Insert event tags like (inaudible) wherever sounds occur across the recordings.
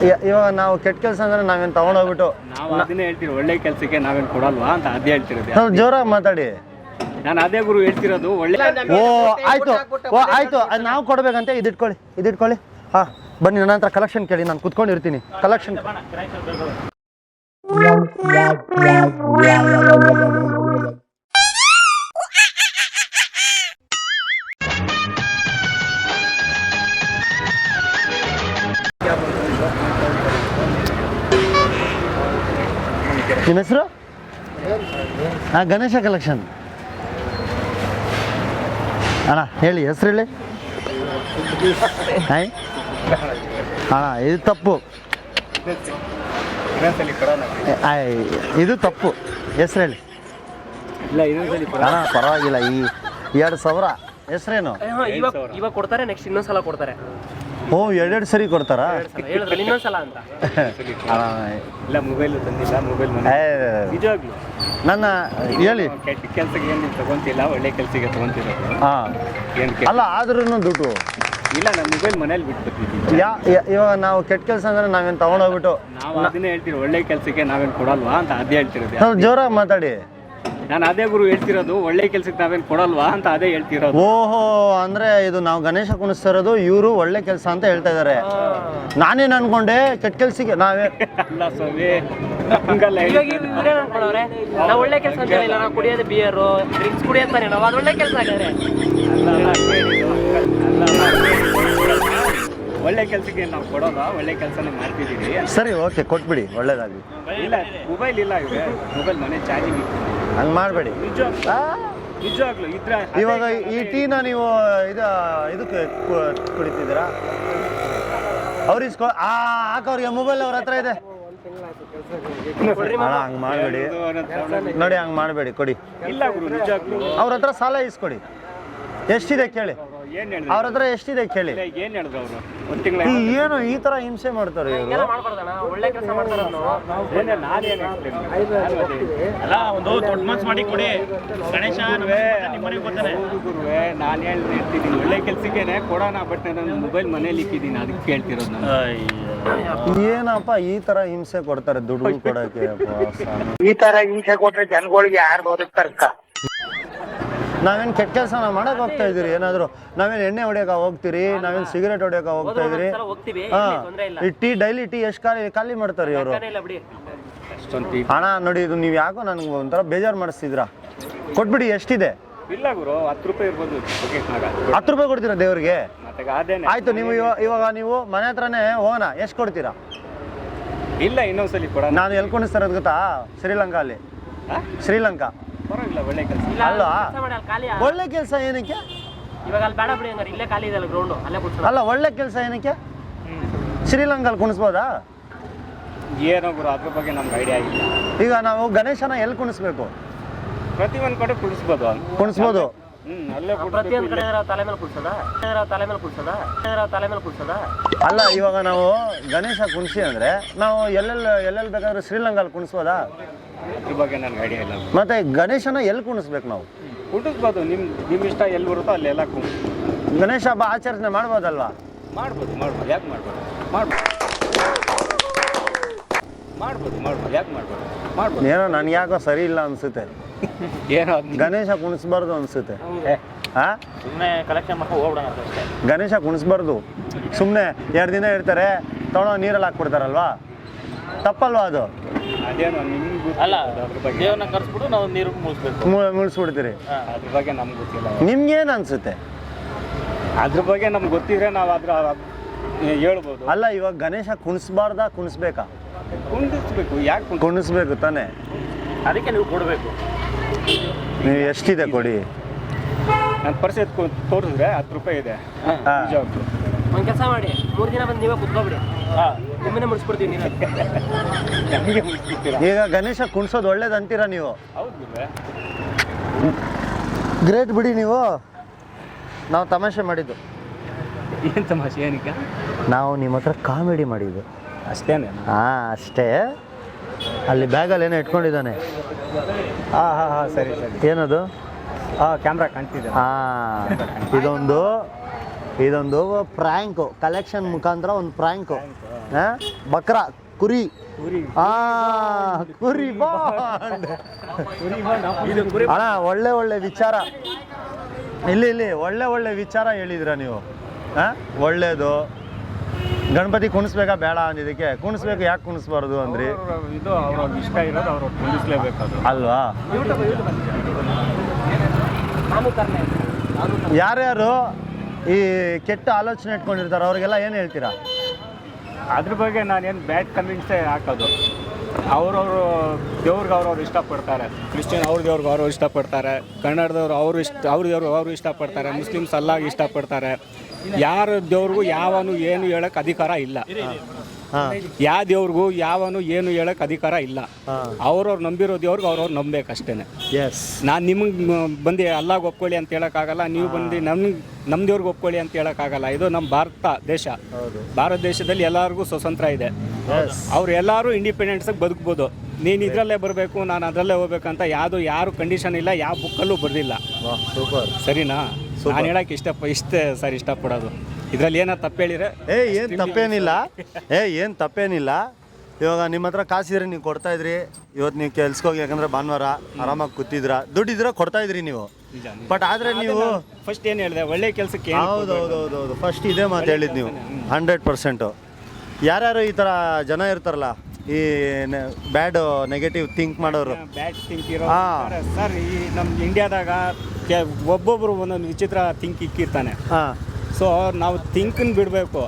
ಇವಾಗ ನಾವು ಕೆಟ್ಟ ಕೆಲಸ ಅಂದ್ರೆ ನಾವೇನು ತಗೊಂಡೋಗ್ಬಿಟ್ಟು ನಾವು ಅದನ್ನೇ ಹೇಳ್ತೀವಿ ಒಳ್ಳೆ ಕೆಲಸಕ್ಕೆ ನಾವೇನ್ ಕೊಡಲ್ವಾ ಅಂತ ಅದೇ ಹೇಳ್ತಿರೋದು ಸ್ವಲ್ಪ ಜೋರಾಗಿ ಮಾತಾಡಿ ನಾನು ಅದೇ ಗುರು ಹೇಳ್ತಿರೋದು ಒಳ್ಳೆ ಓ ಆಯ್ತು ಓ ಆಯ್ತು ಅದ್ ನಾವು ಕೊಡ್ಬೇಕಂತೆ ಇದಿಟ್ಕೊಳ್ಳಿ ಇದಿಟ್ಕೊಳ್ಳಿ ಹಾ ಬನ್ನಿ ನನ್ನ ಹತ್ರ ಕಲೆಕ್ಷನ್ ಕೇಳಿ ನಾನು ಕುತ್ಕೊಂಡಿರ್ತೀನಿ ಕಲೆಕ್ಷನ್ ನಿಮ್ಮ ಹೆಸರು? ಹಾಂ ಗಣೇಶ ಕಲೆಕ್ಷನ್ ಅಣ್ಣ, ಹೇಳಿ, ಹೆಸರು ಹೇಳಿ. ಹಾಯ್ ಅಣ್ಣ, ಇದು ತಪ್ಪು. ಇದು ತಪ್ಪು. ಹೆಸರು ಹೇಳಿ. ಅಣ್ಣ, ಪರವಾಗಿಲ್ಲ, ಈ ಎರಡು ಸಾವಿರ. ಹೆಸರೇನು? ಇವಾಗ ಕೊಡ್ತಾರೆ ನೆಕ್ಸ್ಟ್ ಇನ್ನೊಂದ್ಸಲ ಕೊಡ್ತಾರೆ. ಓ ಎರಡೆರಡು ಸರಿ ಕೊಡ್ತಾರಾ? ಹೇಳಿದ್ರೆ ಇನ್ನೊಂದ್ಸಲ ಅಂತ. ಇಲ್ಲ ಮೊಬೈಲ್ ತಂದಿಲ್ಲ ಮೊಬೈಲ್ ಮನೆ. ಏ, ನಿಜವಾಗ್ಲು. ನನ್ನ ಹೇಳಿ. ಕೆಟ್ಟ ಕೆಲಸಕ್ಕೆ ಏನು ನೀವು ತಗೊಂತಿಲ್ಲ? ಒಳ್ಳೆ ಕೆಲ್ಸಕ್ಕೆ ತಗೊಂತಿರೋದು. ಹಾಂ. ಏನು ಅಲ್ಲ ಆದ್ರೂ ದುಡ್ಡು. ಇಲ್ಲ ನಮ್ಮ ಮೊಬೈಲ್ ಮನೇಲಿ ಬಿಟ್ಟು ಯಾ ಯಾ- ಇವಾಗ ನಾವು ಕೆಟ್ಟ ಕೆಲಸ ಅಂದ್ರೆ ನಾವೇನು ತಗೊಂಡೋಗ್ಬಿಟ್ಟು ನಾವು ಅದನ್ನೇ ಹೇಳ್ತೀವಿ ಒಳ್ಳೆ ಕೆಲಸಕ್ಕೆ ನಾವೇನು ಕೊಡಲ್ವಾ ಅಂತ ಅದೇ ಹೇಳ್ತಿರೋದು ಸ್ವಲ್ಪ ಜೋರಾಗಿ ಮಾತಾಡಿ. ನಾನು ಅದೇ ಗುರು ಹೇಳ್ತಿರೋದು ಒಳ್ಳೆ ಕೆಲ್ಸಕ್ಕೆ ನಾವೇನು ಕೊಡಲ್ವಾ ಅಂತ ಅದೇ ಹೇಳ್ತಿರೋದು. ಓಹೋ ಅಂದ್ರೆ ಇದು ನಾವು ಗಣೇಶ ಕುಣಿಸ್ತಿರೋದು ಇವರು ಒಳ್ಳೆ ಕೆಲಸ ಅಂತ ಹೇಳ್ತಾ ಇದ್ದಾರೆ ನಾನೇನು ಅನ್ಕೊಂಡೆ ಕೆಟ್ಟ ಕೆಲ್ಸಕ್ಕೆ ನಾವೇ ಅಲ್ಲ ಸ್ವಾಮಿ ಹಂಗಲ್ಲ ಇವಾಗ ಹೇಳಿದ್ದು. ಇವ್ರೇನ್ ಅನ್ಕೊಳ್ಳೋರೆ ನಾವು ಒಳ್ಳೆ ಕೆಲಸ ಅಂತ ಹೇಳಿಲ್ಲ ನಾವು ಕುಡಿಯೋದು ಬಿಯರು ಡ್ರಿಂಕ್ಸ್ ಕುಡಿಯತ್ತಾರೆ ನಾವು ಅದು ಒಳ್ಳೆ ಕೆಲಸ ಆಗಿದ್ರೆ. ಒಳ್ಳೆ ಕೆಲಸಕ್ಕೆ ನಾವು ಕೊಡೋಲ್ಲ ಒಳ್ಳೆ ಕೆಲಸನೇ ಮಾಡ್ತಿದ್ದೀವಿ ಸರಿ ಓಕೆ ಕೊಟ್ಬಿಡಿ ಒಳ್ಳೇದಾಗಲಿ. ಇಲ್ಲ ಮೊಬೈಲ್ ಇಲ್ಲ ಇವೆ ಮೊಬೈಲ್ ಮನೆ ಚಾರ್ಜಿಂಗ್ ಇತ್ತು ಹಂಗೆ ಮಾಡಬೇಡಿ. ನಿಜ ನಿಜವಾಗ್ಲು ಇದ್ರೆ ಇವಾಗ ಈ ಟೀನ ನೀವು ಇದು ಇದಕ್ಕೆ ಕುಡಿತಿದ್ದೀರಾ? ಅವ್ರು ಇಸ್ಕೊ ಆ ಹಾಕವ್ರಿಗೆ ಮೊಬೈಲ್ ಅವ್ರ ಹತ್ರ ಇದೆ. ಹಂಗೆ ಮಾಡಬೇಡಿ. ನೋಡಿ ಹಂಗೆ ಮಾಡಬೇಡಿ ಕೊಡಿ. ಅವ್ರ ಹತ್ರ ಸಾಲ ಇಸ್ಕೊಡಿ. ಎಷ್ಟಿದೆ ಕೇಳಿ. ಏನ್ ಹೇಳಿದ್ರು ಅವ್ರ ಹತ್ರ ಎಷ್ಟಿದೆ ಕೇಳಿ. ಇಲ್ಲ, ಏನ್ ಹೇಳಿದ್ರು ಅವರು? ಒಂದ್ ತಿಂಗಳ ಈ ಏನು ಈ ತರ ಹಿಂಸೆ ಮಾಡ್ತಾರೆ ಇವರು? ಹಿಂಗೆಲ್ಲ ಮಾಡ್ಬಾರ್ದಣ್ಣ ಒಳ್ಳೆ ಕೆಲಸ ಮಾಡ್ತಾರೆ ಏನೇ ನಾನೇನು ಅಲ್ಲ ಒಂದು ದೊಡ್ಡ ಮನ್ಸು ಮಾಡಿ ಕೊಡಿ. ಗಣೇಶ ನಿಮ್ಮನೆಗೆ ಬರ್ತಾನೆ ಗುರುವೆ ನಾನು ಇರ್ತೀನಿ. ಒಳ್ಳೆ ಕೆಲ್ಸಕ್ಕೇನೆ ಕೊಡೋಣ ಬಟ್ ನಾನು ಮೊಬೈಲ್ ಮನೇಲಿ ಇಕ್ಕಿದ್ದೀನಿ ಅದಕ್ಕೆ ಕೇಳ್ತಿರೋದು ನಾನು. ಏನಪ್ಪ ಈ ತರ ಹಿಂಸೆ ಕೊಡ್ತಾರೆ ದುಡ್ಡು ಕೊಡಕ್ಕೆ ಅಪ್ಪ. ಈ ತರ ಹಿಂಸೆ ಕೊಟ್ರೆ ಜನಗಳಿಗೆ ಯಾರು ಬದುಕ್ತಾರಕ್ಕ ನಾವೇನ್ ಕೆಟ್ಟ ಕೆಲಸ ಮಾಡಕ್ ಹೋಗ್ತಾ ಇದೀರಿ ಏನಾದ್ರು ನಾವೇನ್ ಎಣ್ಣೆ ಹೊಡಿಯಕ ಹೋಗ್ತೀರಿ? ನಾವೇನ್ ಸಿಗರೇಟ್ ಹೊಡಿಯಕ ಹೋಗ್ತಾ ಇದೀರಿ ಹಾಂ ಹೋಗ್ತೀವಿ ಹಾ. ಇಲ್ಲಿ ತೊಂದ್ರೆ ಇಲ್ಲ. ಈ ಟೀ ಡೈಲಿ ಟೀ ಎಷ್ಟು ಖಾಲಿ ಖಾಲಿ ಮಾಡ್ತಾರೆ ಇವರು? ತೊಂದ್ರೆ ಇಲ್ಲ ಬಿಡಿ. ಅಷ್ಟೊಂದು ಹಣ ನೋಡಿ ಇದು ನೀವು ಯಾಕೋ ನನಗೆ ಒಂಥರ ಬೇಜಾರು ಮಾಡಿಸ್ತಿದ್ರಾ ಕೊಟ್ಬಿಡಿ ಎಷ್ಟಿದೆ? ಇಲ್ಲ ಗುರು ಹತ್ತು ರೂಪಾಯಿ ಇರ್ಬೋದು ಹತ್ತು ರೂಪಾಯಿ ಕೊಡ್ತೀರಾ ದೇವ್ರಿಗೆ? ಆಯ್ತು ನೀವು ಇವ- ಇವಾಗ ನೀವು ಮನೆ ಹತ್ರನೇ ಹೋಗೋಣ ಎಷ್ಟು ಕೊಡ್ತೀರಾ? ಇಲ್ಲ ಇನ್ನೊಂದ್ಸಲಿ ಕೊಡ ನಾನು ಎಲ್ಲಿ ಇರೋದು ಗೊತ್ತಾ? ಶ್ರೀಲಂಕಾ ಅಲ್ಲಿ ಶ್ರೀಲಂಕಾ. ಪರವಾಗಿಲ್ಲ ಒಳ್ಳೆ ಕೆಲಸ. ಇಲ್ಲ ಅಲ್ವಾ? ಒಳ್ಳೆ ಕೆಲಸ ಏನಕ್ಕೆ? ಇವಾಗ ಅಲ್ಲಿ ಬೇಡ ಬಿಡಿ ಹಂಗಾರೆ ಇಲ್ಲೇ ಖಾಲಿ ಇದೆ ಅಲ್ಲ ಗ್ರೌಂಡ್ ಅಲ್ಲೇ ಕೂತ್ಕೊಳ್ಳಿ ಅಲ್ಲ ಒಳ್ಳೆ ಕೆಲಸ ಏನಕ್ಕೆ? ಶ್ರೀಲಂಕಾಲ್ ಕುಣಿಸ್ಬೋದಾ? ಏನೋ ಗುರು ಅದ್ರ ಬಗ್ಗೆ ನಮ್ಗೆ ಐಡಿಯಾ ಇಲ್ಲ. ಈಗ ನಾವು ಗಣೇಶನ ಎಲ್ಲಿ ಕುಣಿಸ್ಬೇಕು? ಪ್ರತಿ ಒಂದು ಕಡೆ ಕುಡಿಸ್ಬೋದು ಕುಣಿಸ್ಬೋದು? ಹ್ಮ್ ಅಲ್ಲೇ ಪ್ರತಿಯೊಂದು ಕಡೆ ತಲೆ ಮೇಲೆ ಕುಡ್ಸೋದ ಏನಾರ ತಲೆ ಮೇಲೆ ಕುಡ್ಸೋದ ಏನಾರ ತಲೆ ಮೇಲೆ ಕುಡ್ಸೋದ ಅಲ್ಲ ಇವಾಗ ನಾವು ಗಣೇಶ ಕುಣಿಸಿ ಅಂದ್ರೆ ನಾವು ಎಲ್ಲೆಲ್ಲಿ ಎಲ್ಲೆಲ್ಲಿ ಬೇಕಾದ್ರೂ ಶ್ರೀಲಂಕಾಲ್ ಕುಣಿಸ್ಬೋದಾ? ಅದ್ರ ಬಗ್ಗೆ ನನ್ಗೆ ಐಡಿಯಾ ಇಲ್ಲ ಮತ್ತೆ ಗಣೇಶನ ಎಲ್ಲಿ ಕುಣಿಸ್ಬೇಕು ನಾವು? ಕುಡಿಸ್ಬೋದು ನಿಮ್ ನಿಮ್ ಇಷ್ಟ ಎಲ್ಲಿ ಬರುತ್ತೋ ಅಲ್ಲೆಲ್ಲ ಎಲ್ಲ ಗಣೇಶ ಹಬ್ಬ ಆಚರಣೆ ಮಾಡ್ಬೋದಲ್ವಾ? ಮಾಡ್ಬೋದು ಮಾಡ್ಬೋದು. ಯಾಕೆ ಮಾಡ್ಬೋದು? ಮಾಡ್ಬೋದು. ಮಾಡ್ಬೋದು ಮಾಡ್ಬೋದು. ಯಾಕೆ ಮಾಡ್ಬೋದು? ಮಾಡ್ಬೋದು. ಏನೋ ನನ್ಗೆ ಯಾಕೋ ಸರಿ ಇಲ್ಲ ಅನ್ಸುತ್ತೆ. (laughs) ಏನೋ ಗಣೇಶ ಕುಣಿಸ್ಬಾರ್ದು ಅನ್ಸುತ್ತೆ. ಹಾ. ಸುಮ್ಮನೆ ಕಲೆಕ್ಷನ್ ಮಾಡ್ಕೊಂಡು ಹೋಗ್ಬಿಡೋಣ ಅಂತ ಅಷ್ಟೇ. ಗಣೇಶ ಕುಣಿಸ್ಬಾರ್ದು. ಸುಮ್ಮನೆ ಎರಡು ದಿನ ಇರ್ತಾರೆ ತೊಗೊಳೋ ನೀರಲ್ಲಿ ಹಾಕ್ಬಿಡ್ತಾರಲ್ವಾ? ತಪ್ಪಲ್ವಾ ಅದು? ಅದೇನೋ ನಿಮ್ಗೆ ಗೊತ್ತಿಲ್ಲ. ಅಲ್ಲ ಅದ್ರ ಬಗ್ಗೆ ದೇವ್ರನ್ನ ಕರ್ಸ್ಬಿಟ್ಟು ನಾವು ನೀರು ಮುಗಿಸ್ಬೇಕು ಮು- ಮುಳ್ಸ್ಬಿಡ್ತೀರಿ. ಅದ್ರ ಬಗ್ಗೆ ನಮ್ಗೆ ಗೊತ್ತಿಲ್ಲ. ನಿಮ್ಗೇನು ಅನ್ಸುತ್ತೆ? ಅದ್ರ ಬಗ್ಗೆ ನಮ್ಗೆ ಗೊತ್ತಿದ್ರೆ ನಾವು ಅದ್ರ ಅದ್- ಹೇಳ್ಬೋದು. ಅಲ್ಲ ಇವಾಗ ಗಣೇಶ ಕುಣಿಸ್ಬಾರ್ದಾ ಕುಣಿಸ್ಬೇಕಾ? ಕುಂಡಿಸ್ಬೇಕು ಯಾಕೆ ಕುಣಿಸ್ಬೇಕು ತಾನೇ. ಅದಕ್ಕೆ ನೀವು ಕೊಡಬೇಕು. ನೀವು ಎಷ್ಟಿದೆ ಕೊಡಿ? ನನ್ನ ಪರ್ಸ್ ಎತ್ಕೊ ತೋರಿಸಿದ್ರೆ ಹತ್ತು ರೂಪಾಯಿ ಇದೆ. ಒಂದ್ ಕೆಲಸ ಮಾಡಿ ಮೂರು ದಿನ ಬಂದು ನೀವೇ ಕುತ್ಕೊಬಿಡಿ. ಹಾಂ. ನಿಮ್ಮನ್ನೇ ಮುಡಿಸ್ಬಿಡ್ತೀವಿ ನಮಗೆ ಈಗ ಗಣೇಶ ಕುಣ್ಸೋದು ಒಳ್ಳೇದು ಅಂತೀರಾ ನೀವು? ಹೌದು. ಗ್ರೇಟ್ ಬಿಡಿ ನೀವು. ನಾವು ತಮಾಷೆ ಮಾಡಿದ್ದು. ಏನ್ ತಮಾಷೆ ಏನಕ್ಕೆ? ನಾವು ನಿಮ್ಮ ಹತ್ರ ಕಾಮಿಡಿ ಮಾಡಿದ್ದು. ಅಷ್ಟೇನೆ? ಹಾಂ ಅಷ್ಟೇ. ಅಲ್ಲಿ ಬ್ಯಾಗಲ್ಲಿ ಏನೋ ಇಟ್ಕೊಂಡಿದ್ದಾನೆ. ಹಾಂ ಹಾಂ ಹಾಂ ಸರಿ ಸರಿ. ಏನದು? ಹಾಂ ಕ್ಯಾಮ್ರಾ ಕಾಣ್ತಿದೆ. ಹಾಂ ಇದೊಂದು ಇದೊಂದು ಪ್ರ್ಯಾಂಕು ಕಲೆಕ್ಷನ್ ಮುಖಾಂತರ ಒಂದು ಪ್ರ್ಯಾಂಕು ಬಕ್ರ ಕುರಿ. ಕುರಿ. ಆ ಕುರಿ ಬಾಂಡ್. ಇದು ಕುರಿ ಅಣ್ಣ ಒಳ್ಳೆ ಒಳ್ಳೆ ವಿಚಾರ. ಇಲ್ಲಿ ಇಲ್ಲಿ ಒಳ್ಳೆ ಒಳ್ಳೆ ವಿಚಾರ ಹೇಳಿದ್ರ ನೀವು? ಆ? ಒಳ್ಳೇದು. ಗಣಪತಿ ಕುಣಿಸ್ಬೇಕಾ ಬೇಡ ಅಂದಿದ್ದಕ್ಕೆ? ಕುಣಿಸ್ಬೇಕು ಯಾಕೆ ಕುಣಿಸ್ಬಾರ್ದು ಅಂದ್ರಿ? ಅವ್ರ- ಇದು ಅವ್ರ ಇಷ್ಟ ಇರೋದು ಅವರು ಅಲ್ವಾ? ನಾನು ಕರ್ನೆ ಯಾರ್ಯಾರು? ಈ ಕೆಟ್ಟ ಆಲೋಚನೆ ಇಟ್ಕೊಂಡಿರ್ತಾರೆ, ಅವ್ರಿಗೆಲ್ಲ ಏನು ಹೇಳ್ತೀರಾ? ಅದ್ರ ಬಗ್ಗೆ ನಾನೇನು ಬ್ಯಾಡ್ ಕನ್ವಿನ್ಸೇ ಹಾಕೋದು. ಅವ್ರವ್ರು ದೇವ್ರಿಗೆ ಅವ್ರವ್ರು ಇಷ್ಟಪಡ್ತಾರೆ. ಕ್ರಿಶ್ಚಿಯನ್ ಅವ್ರ ದೇವ್ರಿಗೆ ಅವರು ಇಷ್ಟಪಡ್ತಾರೆ. ಕನ್ನಡದವ್ರು ಅವರು ಇಷ್ಟ, ಅವ್ರ ದೇವ್ರಿಗೆ ಅವರು ಇಷ್ಟಪಡ್ತಾರೆ. ಮುಸ್ಲಿಮ್ಸ್ ಅಲ್ಲಾಗಿ ಇಷ್ಟಪಡ್ತಾರೆ. ಯಾರ ದೇವ್ರಿಗೂ ಯಾವನು ಏನು ಹೇಳೋಕ್ಕೆ ಅಧಿಕಾರ ಇಲ್ಲ. ಯಾವ ದೇವ್ರಿಗೂ ಯಾವನು ಏನು ಹೇಳಕ್ ಅಧಿಕಾರ ಇಲ್ಲ. ಅವ್ರವ್ರು ನಂಬಿರೋ ದೇವ್ರಿಗೆ ಅವ್ರವ್ರು ನಂಬೇಕಷ್ಟೇನೆ ಎಸ್ ನಾನು ನಿಮಗೆ ಬಂದು ಅಲ್ಲಾಗ ಒಪ್ಕೊಳ್ಳಿ ಅಂತ ಹೇಳೋಕ್ಕಾಗಲ್ಲ ನೀವು ಬಂದು ನಮ್ಗೆ ನಮ್ಮ ದೇವ್ರಿಗೆ ಒಪ್ಕೊಳ್ಳಿ ಅಂತ ಹೇಳೋಕ್ಕಾಗಲ್ಲ. ಇದು ನಮ್ಮ ಭಾರತ ದೇಶ. ಭಾರತ ದೇಶದಲ್ಲಿ ಎಲ್ಲರಿಗೂ ಸ್ವತಂತ್ರ ಇದೆ. ಅವ್ರು ಎಲ್ಲರೂ ಇಂಡಿಪೆಂಡೆನ್ಸಾಗಿ ಬದುಕ್ಬೋದು. ನೀನು ಇದರಲ್ಲೇ ಬರಬೇಕು ನಾನು ಅದರಲ್ಲೇ ಹೋಗ್ಬೇಕಂತ ಯಾವುದು ಯಾರು ಕಂಡೀಷನ್ ಇಲ್ಲ ಯಾವ ಬುಕ್ಕಲ್ಲೂ ಬರಲಿಲ್ಲ ಸರಿನಾ? ನಾನು ಹೇಳಕ್ಕೆ ಇಷ್ಟ ಇಷ್ಟೇ ಸರ್ ಇಷ್ಟಪಡೋದು. ಇದರಲ್ಲಿ ಏನೋ ತಪ್ಪು ಹೇಳಿದ್ರೆ ಏ ಏನು ತಪ್ಪೇನಿಲ್ಲ. ಏ ಏನು ತಪ್ಪೇನಿಲ್ಲ. ಇವಾಗ ನಿಮ್ಮ ಹತ್ರ ಕಾಸಿದ್ರೆ ನೀವು ಕೊಡ್ತಾ ಇದ್ರಿ. ಇವತ್ತು ನೀವು ಕೆಲ್ಸಕ್ಕೆ ಯಾಕಂದ್ರೆ ಭಾನುವಾರ ಆರಾಮಾಗಿ ಕೂತಿದ್ರ. ದುಡ್ಡಿದ್ರೆ ಕೊಡ್ತಾ ಇದ್ರಿ ನೀವು. ಬಟ್ ಆದರೆ ನೀವು ಫಸ್ಟ್ ಏನು ಹೇಳಿದೆ ಒಳ್ಳೆ ಕೆಲಸಕ್ಕೆ ಹೌದು ಹೌದು ಹೌದು ಹೌದು ಫಸ್ಟ್ ಇದೇ ಮಾತು ಹೇಳಿದ್ ನೀವು. Hundred percent. ಯಾರ್ಯಾರು ಈ ಥರ ಜನ ಇರ್ತಾರಲ್ಲ ಈ ಬ್ಯಾಡ್ ನೆಗೆಟಿವ್ ಥಿಂಕ್ ಮಾಡೋರು. ಬ್ಯಾಡ್ ಥಿಂಕ್ ಇರೋ ಸರ್ ಈ ನಮ್ಮ ಇಂಡಿಯಾದಾಗ ಕೆ ಒಬ್ಬೊಬ್ಬರು ಒಂದೊಂದು ವಿಚಿತ್ರ ಥಿಂಕ್ ಇಕ್ಕಿರ್ತಾನೆ. ಹಾಂ. ಸೊ ನಾವು ಥಿಂಕನ್ ಬಿಡಬೇಕು.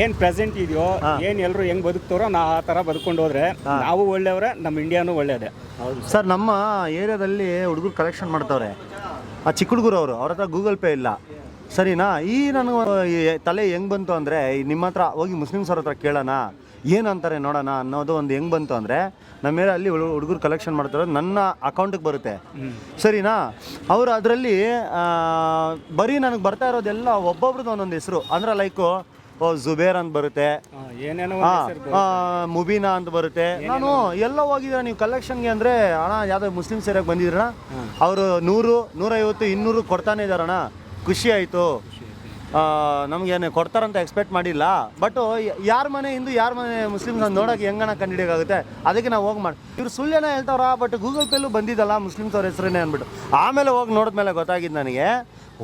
ಏನು ಪ್ರೆಸೆಂಟ್ ಇದೆಯೋ. ಏನು ಎಲ್ಲರೂ ಹೆಂಗ್ ಬದುಕ್ತಾರೋ ನಾ ಆ ಥರ ಬದುಕೊಂಡು ಹೋದ್ರೆ ನಾವು ಒಳ್ಳೆಯವರೇ ನಮ್ಮ ಇಂಡಿಯಾನು ಒಳ್ಳೆಯದೇ. ಸರ್ ನಮ್ಮ ಏರಿಯಾದಲ್ಲಿ ಹುಡುಗರು ಕಲೆಕ್ಷನ್ ಮಾಡ್ತವ್ರೆ. ಆ ಚಿಕ್ಕ ಹುಡುಗರು ಅವರು ಅವ್ರ ಹತ್ರ ಗೂಗಲ್ ಪೇ ಇಲ್ಲ. ಸರಿನಾ? ಈ ನನಗೆ ತಲೆ ಹೆಂಗ್ ಬಂತು ಅಂದರೆ ನಿಮ್ಮ ಹತ್ರ ಹೋಗಿ ಮುಸ್ಲಿಮ್ಸ್ ಅವ್ರ ಹತ್ರ ಕೇಳೋಣ. ಏನಂತಾರೆ ನೋಡೋಣ ಅನ್ನೋದು ಒಂದು ಹೆಂಗೆ ಬಂತು ಅಂದರೆ ನಮ್ಮ ಅಲ್ಲಿ ಹುಡುಗರು ಕಲೆಕ್ಷನ್ ಮಾಡ್ತಾರೆ ನನ್ನ ಅಕೌಂಟಿಗೆ ಬರುತ್ತೆ. ಸರಿನಾ? ಅವರು ಅದರಲ್ಲಿ ಬರೀ ನನಗೆ ಬರ್ತಾ ಇರೋದೆಲ್ಲ ಒಬ್ಬೊಬ್ರದ್ದು ಒಂದೊಂದು ಹೆಸರು. ಅಂದ್ರೆ ಲೈಕು ಓ ಜುಬೇರ್ ಅಂತ ಬರುತ್ತೆ. ಮುಬೀನಾ ಅಂತ ಬರುತ್ತೆ. ನಾನು ಎಲ್ಲ ಹೋಗಿದ್ರೆ ನೀವು ಕಲೆಕ್ಷನ್ಗೆ ಅಂದರೆ ಅಣ್ಣ ಯಾವುದೋ ಮುಸ್ಲಿಮ್ ಸೇರಿಯಾಗಿ ಬಂದಿದ್ರಣ್ಣ? ಅವರು ನೂರು ನೂರೈವತ್ತು ಇನ್ನೂರು ಕೊಡ್ತಾನೆ ಇದ್ದಾರಣ್ಣ ಖುಷಿ ಆಯಿತು. ನಮಗೇನು ಕೊಡ್ತಾರಂತ ಎಕ್ಸ್ಪೆಕ್ಟ್ ಮಾಡಿಲ್ಲ. ಬಟ್ ಯಾರ ಮನೆ ಹಿಂದೂ, ಯಾರ ಮನೆ ಮುಸ್ಲಿಮ್ಸ್ ನೋಡೋಕೆ ಹೆಂಗಣ ಆಗುತ್ತೆ ಅದಕ್ಕೆ ನಾವು ಹೋಗಿ ಮಾಡಿ, ಇವ್ರು ಸುಳ್ಳೆನ ಹೇಳ್ತಾವ್ರ? ಬಟ್ ಗೂಗಲ್ ಪೇಲೂ ಬಂದಿದ್ದಲ್ಲ ಮುಸ್ಲಿಮ್ಸ್ ಅವ್ರ ಹೆಸರೇನೆ ಅಂದ್ಬಿಟ್ಟು. ಆಮೇಲೆ ಹೋಗಿ ನೋಡಿದ್ಮೇಲೆ ಗೊತ್ತಾಗಿದ್ದು ನನಗೆ,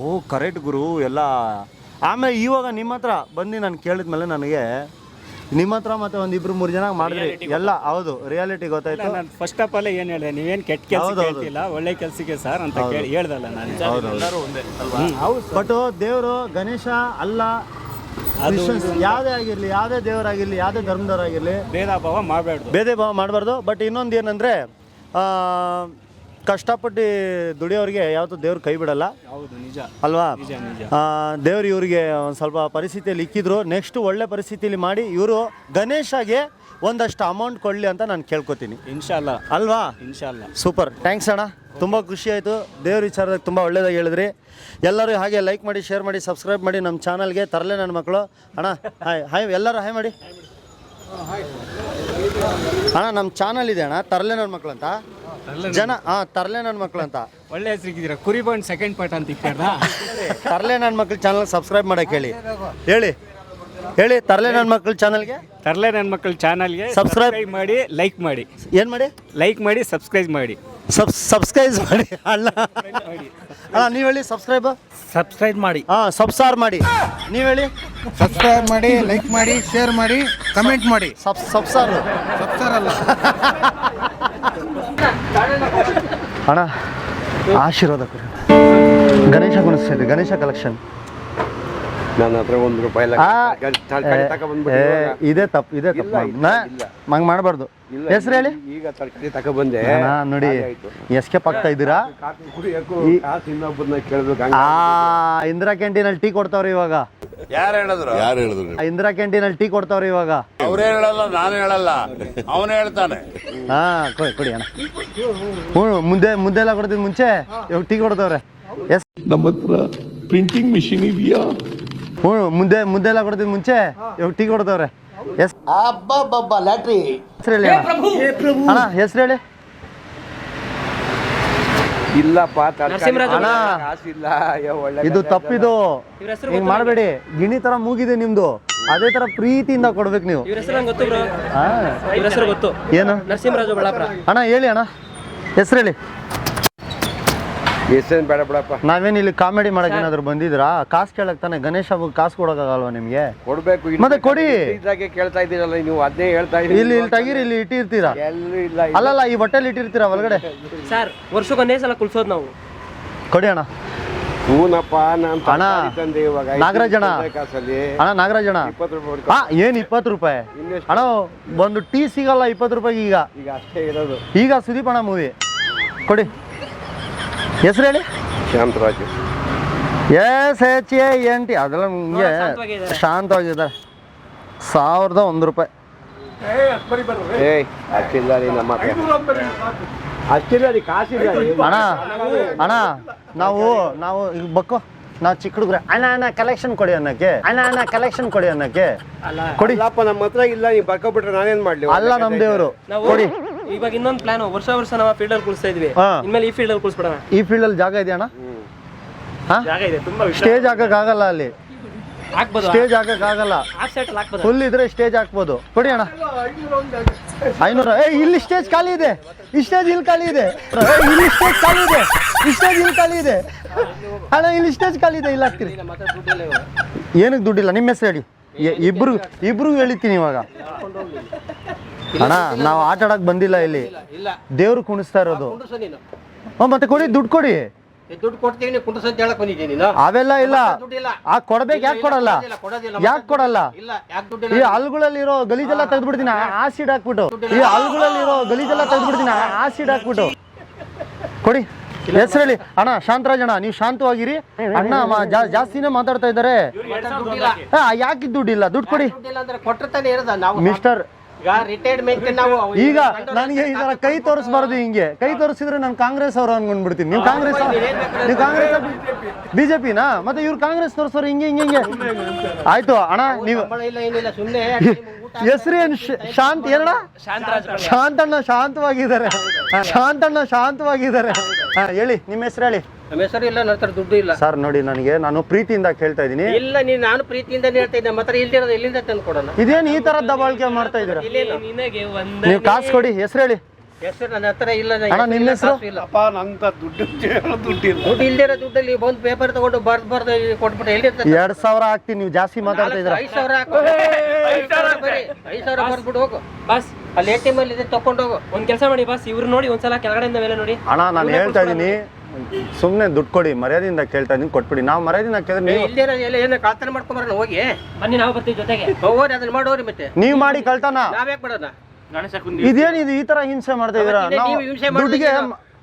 ಓ ಕರೆಕ್ಟ್ ಗುರು, ಎಲ್ಲ. ಆಮೇಲೆ ಇವಾಗ ನಿಮ್ಮ ಹತ್ರ ಬಂದು ನಾನು ಕೇಳಿದ್ಮೇಲೆ ನನಗೆ ನಿಮ್ಮ ಹತ್ರ ಮತ್ತೆ ಒಂದಿಬ್ರು ಮೂರು ಜನ ಮಾಡಿದ್ರಿ. ಎಲ್ಲ ಹೌದು ರಿಯಾಲಿಟಿ ಗೊತ್ತಾಯ್ತು. ನಾನು ಫಸ್ಟ್ ಆಫ್ ಆಲ್ ಏನು ಹೇಳಿದೆ ನೀವೇನ್ ಕೆಟ್ಟ ಕೆಲಸ ಹೇಳ್ತಿಲ್ಲ ಹೌದು. ಒಳ್ಳೆ ಕೆಲಸಕ್ಕೆ ಸರ್ ಅಂತ ಕೇಳಿ ಹೇಳ್ದಲ್ಲ ನಾನು. ಬಟ್ ದೇವರು ಗಣೇಶ ಅಲ್ಲ ಯಾವ್ದೇ ಆಗಿರ್ಲಿ ಆಗಿರಲಿ ಯಾವುದೇ ದೇವರಾಗಿರಲಿ ಯಾವುದೇ ಧರ್ಮದವರಾಗಿರಲಿ ಭೇದ ಭಾವ ಮಾಡಬಾರ್ದು ಭೇದ ಭಾವ ಮಾಡಬಾರ್ದು. ಬಟ್ ಇನ್ನೊಂದು ಏನಂದರೆ ಕಷ್ಟಪಟ್ಟು ದುಡಿಯೋರಿಗೆ ಯಾವತ್ತೂ ದೇವ್ರ ಕೈ ಬಿಡಲ್ಲ. ಹೌದು ನಿಜ. ಅಲ್ವಾ? ನಿಜ ನಿಜ. ದೇವ್ರು ಇವರಿಗೆ ಒಂದು ಸ್ವಲ್ಪ ಪರಿಸ್ಥಿತಿಯಲ್ಲಿ ಇಕ್ಕಿದ್ರು. ನೆಕ್ಸ್ಟ್ ಒಳ್ಳೆ ಪರಿಸ್ಥಿತಿಯಲ್ಲಿ ಮಾಡಿ ಇವರು ಗಣೇಶಗೆ ಒಂದಷ್ಟು ಅಮೌಂಟ್ ಕೊಡಲಿ ಅಂತ ನಾನು ಕೇಳ್ಕೊತೀನಿ. ಇನ್ಶಾಲ್ಲ ಅಲ್ವಾ? ಇನ್ಶಾಲ್ಲ ಸೂಪರ್ ಥ್ಯಾಂಕ್ಸ್ ಅಣ್ಣ. ತುಂಬ ಖುಷಿ ಆಯಿತು. ದೇವ್ರ ವಿಚಾರದಾಗ ತುಂಬ ಒಳ್ಳೇದಾಗಿ ಹೇಳಿದ್ರಿ. ಎಲ್ಲರೂ ಹಾಗೆ ಲೈಕ್ ಮಾಡಿ ಶೇರ್ ಮಾಡಿ ಸಬ್ಸ್ಕ್ರೈಬ್ ಮಾಡಿ ನಮ್ಮ ಚಾನಲ್ಗೆ ತರಲೆ ನನ್ನ ಮಕ್ಕಳು ಅಣ್ಣ ಹಾಯ್ ಹಾಯ್ ಎಲ್ಲರೂ ಹಾಯ್ ಮಾಡಿ. ಅಣ್ಣ ನಮ್ಮ ಚಾನಲ್ ಇದೆ ಅಣ್ಣ. ತರಲೆ ನನ್ನ ಮಕ್ಕಳು ಅಂತ. ಜನ ಹಾ ತರಲೆ ನನ್ನ ಮಕ್ಕಳು ಅಂತ. ಒಳ್ಳೆ ಹೆಸರಿಗಿದ್ದೀರ. ಕುರಿ ಬಂಡ್ ಸೆಕೆಂಡ್ ಪಾರ್ಟ್ ಅಂತ ಇಕ್ಕಾರ್ದ ತರಲೆ ನನ್ನ ಮಕ್ಕಳು ಚಾನಲ್ ಸಬ್ಸ್ಕ್ರೈಬ್ ಮಾಡಕ್ಕೆ ಹೇಳಿ. ಹೇಳಿ. ಹೇಳಿ ತರಲೆ ನನ್ನ ಮಕ್ಕಳು ಚಾನಲ್ಗೆ ತರಲೆ ನನ್ನ ಮಕ್ಕಳ ಚಾನಲ್ಗೆ. ಸಬ್ಸ್ಕ್ರೈಬ್ ಮಾಡಿ ಲೈಕ್ ಮಾಡಿ. ಏನು ಮಾಡಿ? ಲೈಕ್ ಮಾಡಿ ಸಬ್ಸ್ಕ್ರೈಬ್ ಮಾಡಿ. ಸಬ್ ಸಬ್ಸ್ಕ್ರೈಬ್ ಮಾಡಿ. ಅಲ್ಲ. ಅಲ್ಲ ನೀವು ಹೇಳಿ ಸಬ್ಸ್ಕ್ರೈಬ್ ಸಬ್ಸ್ಕ್ರೈಬ್ ಮಾಡಿ. ಹಾಂ ಸಬ್ಸಾರ್ ಮಾಡಿ. ನೀವು ಹೇಳಿ? ಸಬ್ಸ್ಕ್ರೈಬ್ ಮಾಡಿ ಲೈಕ್ ಮಾಡಿ ಶೇರ್ ಮಾಡಿ ಕಮೆಂಟ್ ಮಾಡಿ. ಸಬ್ ಸಬ್ಸಾರ್ ಸಬ್ಸಾರ್ ಅಲ್ಲ. ಅಣ್ಣ ಆಶೀರ್ವಾದ ಗಣೇಶ ಗುಣಿಸ್ತಾ ಗಣೇಶ ಕಲೆಕ್ಷನ್ ನನ್ನ ಹತ್ರ ಒಂದು ರೂಪಾಯಿ ಇಲ್ಲ ತರಕಾರಿ ಇದೆ ಇವಾಗ. ಇದೇ ತಪ್ಪು ಇದೇ ತಪ್ಪು. ಇಲ್ಲ, ಇಲ್ಲ. ಹಂಗೆ ಮಾಡಬಾರ್ದು. ಇಲ್ಲ, ಹೆಸರು ಹೇಳಿ? ಈಗ ತರಕಾರಿ ಅಣ್ಣ ನೋಡಿ ಹಾಗಾಯ್ತು. ಎಸ್ಕೆ ಆಗ್ತಾ ಇದ್ದೀರಾ? ಕಾಫಿ ಕುಡಿಯಕ್ಕೂ ಅಲ್ಲಿ ಕಾಸು ಇನ್ನೊಬ್ಬರನ್ನ ಕೇಳ್ಬೇಕು ಆ ಇಂದಿರಾ ಕ್ಯಾಂಟೀನಲ್ಲಿ ಟೀ ಕೊಡ್ತಾವ್ರಿ ಇವಾಗ. ಯಾರು ಹೇಳಿದ್ರು? ಯಾರು ಹೇಳಿದ್ರು? ಆ ಇಂದಿರಾ ಕ್ಯಾಂಟೀನಲ್ಲಿ ಟೀ ಕೊಡ್ತಾವ್ರಿ ಇವಾಗ. ಅವ್ರೇ ಹೇಳಲ್ಲ ನಾನು ಹೇಳಲ್ಲ. ಅವನೇ ಹೇಳ್ತಾನೆ. ಹಾ ಕೊಡಿ ಕೊಡಿ ಅಣ್ಣ. ಹ್ಞೂ ಮುಂದೆ ಮುದ್ದೆ ಎಲ್ಲ ಕೊಡ್ತಿದ್ ಮುಂಚೆ. ಇವಾಗ ಟೀ ಕೊಡ್ತಾವ್ರೆ. ಎಸ್ ನಮ್ಮ ಹತ್ರ ಪ್ರಿಂಟಿಂಗ್ ಮಿಷಿನ್ ಇದೆಯಾ? ಹ್ಞೂ ಮುಂದೆ ಮುದ್ದೆ ಎಲ್ಲ ಕೊಡ್ತಿದ್ ಮುಂಚೆ. ಇವಾಗ ಟೀ ಕೊಡ್ತಾವ್ರೆ. ಎಸ್ ಹೆಸರು ಹೇಳಿ ಅಣ್ಣ. ಅಣ್ಣ ಹೆಸರು ಹೇಳಿ ಇಲ್ಲಪ್ಪ ಅಣ್ಣ. ಇದು ತಪ್ಪಿದು. ಹಿಂಗ್ ಮಾಡಬೇಡಿ. ಗಿಣಿ ತರ ಮೂಗಿದೆ ನಿಮ್ದು. ಅದೇ ತರ ಪ್ರೀತಿಯಿಂದ ಕೊಡ್ಬೇಕು ನೀವು. ಇವ್ರ ಹೆಸರು ನಂಗೆ ಗೊತ್ತು ಬ್ರೋ. ಆ, ಹೆಸರು ಗೊತ್ತು. ಏನು? ನರಸಿಂಹರಾಜ ಬಳ್ಳಾಪುರ ಅಣ್ಣ ಹೇಳಿ ಅಣ್ಣ. ಹೆಸರು ಹೇಳಿ ಹೆಸರೇನ್ ಬೇಡ ಬಿಡಪ್ಪ. ನಾವೇನು ಇಲ್ಲಿ ಕಾಮಿಡಿ ಮಾಡಕ್ಕೆ ಏನಾದ್ರು ಬಂದಿದ್ರಾ? ಕಾಸು ಕೇಳಕ್ ತಾನೆ ಗಣೇಶ ಹಬ್ಬಕ್ಕೆ ಕಾಸು ಕೊಡೋಕ್ಕಾಗಲ್ವಾ ನಿಮಗೆ? ಕೊಡಬೇಕು ಮತ್ತೆ ಕೊಡಿ. ಇದಾಗೆ ಕೇಳ್ತಾ ಇದ್ದೀರಲ್ಲ ನೀವು ಅದನ್ನೇ ಹೇಳ್ತಾ ಇದ್ದೀರಿ. ಇಲ್ಲಿ ಇಲ್ಲಿ ತಗಿರಿ ಇಲ್ಲಿ ಇಟ್ಟಿರ್ತೀರಾ? ಎಲ್ಲೂ ಇಲ್ಲ ಅಲ್ಲಲ್ಲ ಈ ಹೊಟ್ಟೆಲಿ ಇಟ್ಟಿರ್ತೀರಾ ಒಳಗಡೆ? ಸರ್ ವರ್ಷಕ್ಕೆ ಒಂದೇ ಸಲ ಕುಲ್ಸೋದು ನಾವು. ಕೊಡಿ ಅಣ್ಣ. ಹೂನಪ್ಪ ನಾನು ಅಣ್ಣ, ತಂದೆ ಇವಾಗ. ಕಾಸಲ್ಲಿ. ಅಣ್ಣ ನಾಗರಾಜಣ್ಣ ಇಪ್ಪತ್ತು ರೂಪಾಯಿ ಹಾ ಏನ್ ಇಪ್ಪತ್ತು ರೂಪಾಯಿ? ಇನ್ನೆಷ್ಟು? ಅಣ್ಣ ಒಂದು ಟೀ ಸಿಗಲ್ಲ ಇಪ್ಪತ್ತು ರೂಪಾಯಿಗೆ ಈಗ. ಈಗ ಅಷ್ಟೇ ಇರೋದು. ಈಗ ಸುದೀಪ್ ಅಣ್ಣ ಮೂವಿ ಕೊಡಿ. ಹೆಸರು ಹೇಳಿ? Shantaraju. S H A N T. ಅದೆಲ್ಲ ಹಿಂಗೆ ಶಾಂತವಾಗಿದ್ದಾರೆ. ಸಾವಿರದ ಒಂದು ರೂಪಾಯಿ. ಏಯ್ ಅಷ್ಟಿಲ್ಲ ರೀ ನಮ್ಮ ಹತ್ರ ಅಷ್ಟಿಲ್ಲ ರೀ ಕಾಸಿಲ್ಲ ರೀ ಅಣ್ಣ ಅಣ್ಣ ನಾವು ನಾವು ಈಗ ಬಕ್ಕೋ ನಾವು ಚಿಕ್ಕ ಹುಡುಗ್ರೆ. ಅಣ್ಣ ಅಣ್ಣ ಕಲೆಕ್ಷನ್ ಕೊಡಿ ಅನ್ನಕ್ಕೆ. ಅಣ್ಣ ಅಣ್ಣ ಕಲೆಕ್ಷನ್ ಕೊಡಿ ಅನ್ನಕ್ಕೆ. ಕೊಡಿ. ಇಲ್ಲಪ್ಪ ನಮ್ಮ ಹತ್ರ ಇಲ್ಲ ನೀವು ಬರ್ಕೊಬಿಟ್ರೆ ನಾನೇನು ಮಾಡಲಿ? ಅಲ್ಲ ನಮ್ಮ ದೇವರು. ಕೊಡಿ. ಇವಾಗ ಇನ್ನೊಂದು ಪ್ಲಾನ್ ವರ್ಷ ವರ್ಷ ನಾವು ಫೀಲ್ಡ್ ಅಲ್ಲಿ ಕುಳಿಸ್ತಾ ಇದ್ವಿ. ಹಾ. ಇನ್ಮೇಲೆ ಈ ಫೀಲ್ಡ್ ಅಲ್ಲಿ ಕುಳಿಸ್ಬಿಡೋಣ. ಈ ಫೀಲ್ಡಲ್ಲಿ ಜಾಗ ಇದೆಯಣ್ಣ? ಹಾ? ಜಾಗ ಇದೆ ತುಂಬಾ ಸ್ಟೇಜ್ ಹಾಕಕ್ಕಾಗಲ್ಲ ಅಲ್ಲಿ. ಹಾಕ್ಬೋದು. ಸ್ಟೇಜ್ ಹಾಕಕ್ಕಾಗಲ್ಲ. ಆಫ್ ಅಲ್ಲಿ ಹಾಕ್ಬೋದು. ಫುಲ್ ಇದ್ರೆ ಸ್ಟೇಜ್ ಹಾಕ್ಬೋದು. ಕೊಡಿ ಅಣ್ಣ. ಐನೂರ ಏ ಇಲ್ಲಿ ಸ್ಟೇಜ್ ಖಾಲಿ ಇದೆ. ಈ ಸ್ಟೇಜ್ ಇಲ್ಲಿ ಖಾಲಿ ಇದೆ. ಏ, ಇಲ್ಲಿ ಸ್ಟೇಜ್ ಖಾಲಿ ಇದೆ. ಈ ಸ್ಟೇಜ್ ಇಲ್ಲಿ ಖಾಲಿ ಇದೆ. ಅಣ್ಣ ಇಲ್ಲಿ ಸ್ಟೇಜ್ ಖಾಲಿ ಇದೆ ಇಲ್ಲಿ ಹಾಕ್ತೀರಿ. ನಮ್ಮ ಹತ್ರ ದುಡ್ಡಿಲ್ಲ ಇವಾಗ. ಏನಕ್ಕೆ ದುಡ್ಡಿಲ್ಲ? ನಿಮ್ಮ ಹೆಸರು ಹೇಳಿ. ಇಬ್ರು ಇಬ್ರು ಹೇಳಿತೀನಿ ಇವಾಗ. ಅಣ್ಣ ನಾವು ಆಟ ಆಡಕ್ ಬಂದಿಲ್ಲ ಇಲ್ಲಿ. ಇಲ್ಲ ದೇವ್ರು ಕುಣಿಸ್ತಾ ಇರೋದು. ಕುಂಡ್ರಸು ನೀನು. ಹ್ಞೂ ಮತ್ತೆ ಕೊಡಿ ದುಡ್ಡು ಕೊಡಿ. ಏ, ದುಡ್ಡು ಕೊಡ್ತೀವಿ ನೀವು ಕುಂಡ್ರಸು ಅಂತ ಹೇಳಕ್ ಬಂದಿದ್ದೀನಿ ನೀನು? ಅವೆಲ್ಲ ಇಲ್ಲ. ದುಡ್ಡಿಲ್ಲ ಆ ಕೊಡ್ಬೇಕು ಯಾಕೆ ಕೊಡಲ್ಲ? ಕೊಡೋದಿಲ್ಲ, ಕೊಡೋದಿಲ್ಲ. ಯಾಕೆ ಕೊಡಲ್ಲ? ಇಲ್ಲ ಯಾಕೆ ಈ ಹಲ್ಗಳಲ್ಲಿ ಹಲ್ಗಳಲ್ಲಿರೋ ಗಲೀಜೆಲ್ಲ ತೆಗೆದ್ಬಿಡ್ತೀನಿ ಆಸಿಡ್ ಹಾಕ್ಬಿಟ್ಟು. ಈ ಹಲ್ಗಳಲ್ಲಿರೋ ಗಲೀಜೆಲ್ಲ ತೆಗೆದ್ಬಿಡ್ತೀನಿ ಆಸಿಡ್ ಹಾಕ್ಬಿಟ್ಟು. ಕೊಡಿ. ಹೆಸರು ಹೇಳಿ ಅಣ್ಣ ಶಾಂತರಾಜ್ ಅಣ್ಣ ನೀವು ಶಾಂತವಾಗಿರಿ. ಅಣ್ಣ ಮ- ಜಾ- ಜಾಸ್ತಿನೇ ಮಾತಾಡ್ತಾ ಇದ್ದಾರೆ. ದುಡ್ಡಿಲ್ಲ. ಯಾಕೆ ದುಡ್ಡಿಲ್ಲ? ದುಡ್ಡು ಕೊಡಿ. ದುಡ್ಡಿಲ್ಲ ಅಂದ್ರೆ ಕೊಟ್ಟಿರ್ತಾನೆ ಇರೋದ ನಾವು? ಮಿಸ್ಟರ್ ಈಗ ರಿಟೈರ್ಮೆಂಟ್ ನಾವು ಈಗ ನನಗೆ ಈ ತರ ಕೈ ತೋರಿಸ್ಬಾರ್ದು ಹಿಂಗೆ. ಕೈ ತೋರಿಸಿದ್ರೆ ನಾನು ಕಾಂಗ್ರೆಸ್ ಅವರು ಅನ್ಕೊಂಡ್ಬಿಡ್ತೀನಿ. ನೀವು ಕಾಂಗ್ರೆಸ್ ನೀವು ಕಾಂಗ್ರೆಸ್ ಬಿಜೆಪಿನಾ? ಮತ್ತೆ ಇವ್ರು ಕಾಂಗ್ರೆಸ್ ತೋರಿಸೋರು ಹಿಂಗೆ ಹಿಂಗೆ ಹಿಂಗೆ. ಆಯ್ತು ಅಣ್ಣ ನೀವು ಹೆಸರಿ ಇಲ್ಲ ಏನಿಲ್ಲ ಸುಮ್ಮನೆ ಹೆಸರು ಏನು? ಶಾಂತ್ ಏನಣ್ಣ? ಶಾಂತಣ್ಣ ಶಾಂತವಾಗಿದ್ದಾರೆ. ಶಾಂತಣ್ಣ ಶಾಂತವಾಗಿದ್ದಾರೆ. ಹಾ ಹೇಳಿ ನಿಮ್ಮ ಹೆಸರು ಹೇಳಿ. ನಮ್ಮ ಹೆಸರು ಇಲ್ಲ ನನ್ನ ಹತ್ರ ದುಡ್ಡು ಇಲ್ಲ. ಸರ್ ನೋಡಿ ನನಗೆ ನಾನು ಪ್ರೀತಿಯಿಂದ ಕೇಳ್ತಾ ಇದ್ದೀನಿ. ಇಲ್ಲ ನೀನು ನಾನು ಪ್ರೀತಿಯಿಂದ ಹೇಳ್ತಾ ಇದ್ದೆ. ನಮ್ಮ ಹತ್ರ ಇಲ್ದಿರೋದು ಎಲ್ಲಿಂದ ತಂದು ಕೊಡೋಣ? ಇದೇನು ಈ ತರ ದಬಾಳಿಕೆ ಮಾಡ್ತಾ ಇದ್ದೀರಾ? ನಿನಗೆ ಒಂದ ನೀವು ಕಾಸು ಕೊಡಿ ಹೆಸರು ಹೇಳಿ. ಹೆಸರು ನನ್ನ ಹತ್ರ ಇಲ್ಲ ಅಣ್ಣ, ನಿನ್ನ ಹೆಸರು? ಇಲ್ಲ. ಅಪ್ಪ ನಂತ ದುಡ್ಡು ದುಡ್ಡಿಲ್ಲ ದುಡ್ಡು ಇಲ್ದಿರೋ ದುಡ್ಡಲ್ಲಿ ಬಂದು ಪೇಪರ್ ತಗೊಂಡು ಬರ್ದು ಬರ್ದು ಕೊಟ್ಬಿಟ್ಟು ಎಲ್ಲಿರ್ತಾರೆ ಎರಡ್ ಸಾವಿರ ಹಾಕ್ತೀನಿ ನೀವು ಜಾಸ್ತಿ ಮಾತಾಡ್ತಾ ಇದ್ದೀರಾ? ಐದು ಸಾವಿರ ಹಾಕು. ಐದು ಸಾವಿರ ಬರೀ ಐದು ಸಾವಿರ ಬರ್ದ್ಬಿಟ್ಟು ಹೋಗು. ಬಸ್. ಅಲ್ಲಿ ಎ ಟಿ ಎಂ ಅಲ್ಲಿ ಇದೆ ತಕೊಂಡು ಹೋಗು. ಒಂದ್ ಕೆಲಸ ಮಾಡಿ ಬಸ್. ಇವ್ರು ನೋಡಿ ಒಂದ್ಸಲ ಕೆಳಗಡೆಯಿಂದ ಮೇಲೆ ನೋಡಿ. ಅಣ್ಣ ನಾನು ಹೇಳ್ತಾ ಇದ್ದೀನಿ ಸುಮ್ಮನೆ ದುಡ್ಡು ಕೊಡಿ ಮರ್ಯಾದೆಯಿಂದ ಕೇಳ್ತಾ ಇದ್ದೀನಿ ಕೊಟ್ಬಿಡಿ. ನಾವು ಮರ್ಯಾದೆಯಿಂದ ಕೇಳಿದ್ರೆ ನೀವು ಎಲ್ಲ ಏನೋ ಕಳ್ತನ ಮಾಡ್ಕೊಂಬರೋಣ ಹೋಗಿ. ಬನ್ನಿ ನಾವು ಬರ್ತೀವಿ ಜೊತೆಗೆ. ಹೋಗೋರಿ ಅದನ್ನ ಮಾಡೋರಿ ಮತ್ತೆ. ನೀವು ಮಾಡಿ ಕಳ್ತನ. ನಾವ್ಯಾಕೆ ಮಾಡೋಣ ಇದೇನಿದು ಈ ತರ ಹಿಂಸೆ ಮಾಡ್ತಾ ಇದೀರಾ ನಾವು ದುಡ್ಡಿಗೆ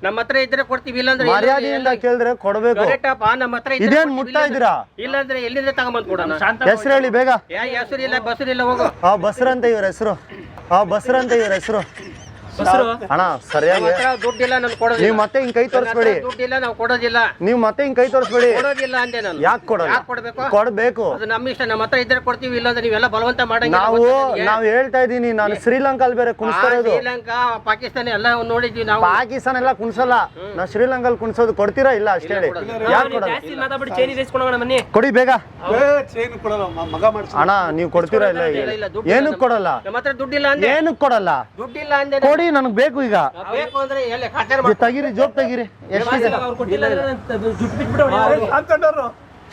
ನಮ್ಮ ಹತ್ರ ಇದ್ರೆ ಕೊಡ್ತೀವಿ ಇಲ್ಲಾಂದ್ರೆ ಇಲ್ಲ ಮರ್ಯಾದೆಯಿಂದ ಕೇಳಿದ್ರೆ ಕೊಡ್ಬೇಕು. ಕರೆಕ್ಟಪ್ಪ ನಮ್ಮ ಹತ್ರ ಇದ್ರೆ ಇದೇನ್ ಮುಟ್ತಾ ಇಲ್ಲಾಂದ್ರೆ- ಇದ್ದೀರಾ? ಇಲ್ಲಾಂದ್ರೆ ಎಲ್ಲಿಂದ ತಗೊಂಬಂದ್ ಕೊಡೋಣ? ಹೆಸರು ಹೇಳಿ ಬೇಗ. ಯಾ ಹೆಸರು ಇಲ್ಲ ಬಸ್ರು ಇಲ್ಲ ಹೋಗೋ. ಆ ಬಸ್ರಂತ ಇವ್ರ ಹೆಸರು. ಆ ಬಸ್ರಂತ ಇವ್ರ ಹೆಸರು. ಅಣ್ಣ ಸರಿಯಾಗಿ ದುಡ್ಡಿಲ್ಲ ನಾನು ಕೊಡೋದಿಲ್ಲ. ನೀವು ಮತ್ತೆ ಹಿಂಗ್ ಕೈ ತೋರಿಸ್ಬೇಡಿ. ದುಡ್ಡಿಲ್ಲ ನಾವು ಕೊಡೋದಿಲ್ಲ. ನೀವು ಮತ್ತೆ ಹಿಂಗ್ ಕೈ ತೋರಿಸ್ಬೇಡಿ. ಕೊಡೋದಿಲ್ಲ ಅಂದೆ ನಾನು. ಯಾಕೆ ಕೊಡೋದು ಯಾಕೆ ಕೊಡಬೇಕು? ಕೊಡಬೇಕು. ಅದು ನಮ್ಮ ಇಷ್ಟ ನಮ್ಮ ಹತ್ರ ಇದ್ರೆ ಕೊಡ್ತೀವಿ ಇಲ್ಲಾಂದ್ರೆ ನೀವೆಲ್ಲ ಬಲವಂತ ಮಾಡಂಗಿಲ್ಲ ನಾವು ನಾವು ಹೇಳ್ತಾ ಇದೀನಿ ನಾನು ಶ್ರೀಲಂಕಾಲ್ ಬೇರೆ ಆ, ಕುಣಿಸ್ತಾ ಇರೋದು ಶ್ರೀಲಂಕಾ ಪಾಕಿಸ್ತಾನ ಎಲ್ಲ ನೋಡಿದ್ವಿ ನಾವು. ಪಾಕಿಸ್ತಾನ ಎಲ್ಲ ಕುಣಿಸಲ್ಲ ನಾ ಶ್ರೀಲಂಕಾಲ್ ಕುಣಿಸೋದು ಕೊಡ್ತೀರಾ ಇಲ್ಲ ಅಷ್ಟೇ ಹೇಳಿ. ಯಾಕೆ ಕೊಡೋದು ಚೈನೀಸ್ ಇಸ್ಕೊಂಡೋಣ ಬನ್ನಿ. ಕೊಡಿ ಬೇಗ. ಮಗ ಮಾಡಿಸ್ ಅಣ್ಣ ನೀವು ಕೊಡ್ತೀರಾ ಇಲ್ಲ ಇಲ್ಲ, ಇಲ್ಲ, ಏನಕ್ಕೆ ಕೊಡಲ್ಲ? ನಮ್ಮ ಹತ್ರ ದುಡ್ಡಿಲ್ಲ ಅಂದೆ. ಏನಕ್ಕೆ ಕೊಡಲ್ಲ? ದುಡ್ಡಿಲ್ಲ ಅಂದೆ ಕೊಡಿ ನನಗೆ ಬೇಕು ಈಗ. ಬೇಕು ಅಂದ್ರೆ ಎಲ್ಲಿ ಖಾತೆ ಇದು ತೆಗೀರಿ ಜೋಬ್ ತೆಗೀರಿ. ಎಷ್ಟಿದೆ?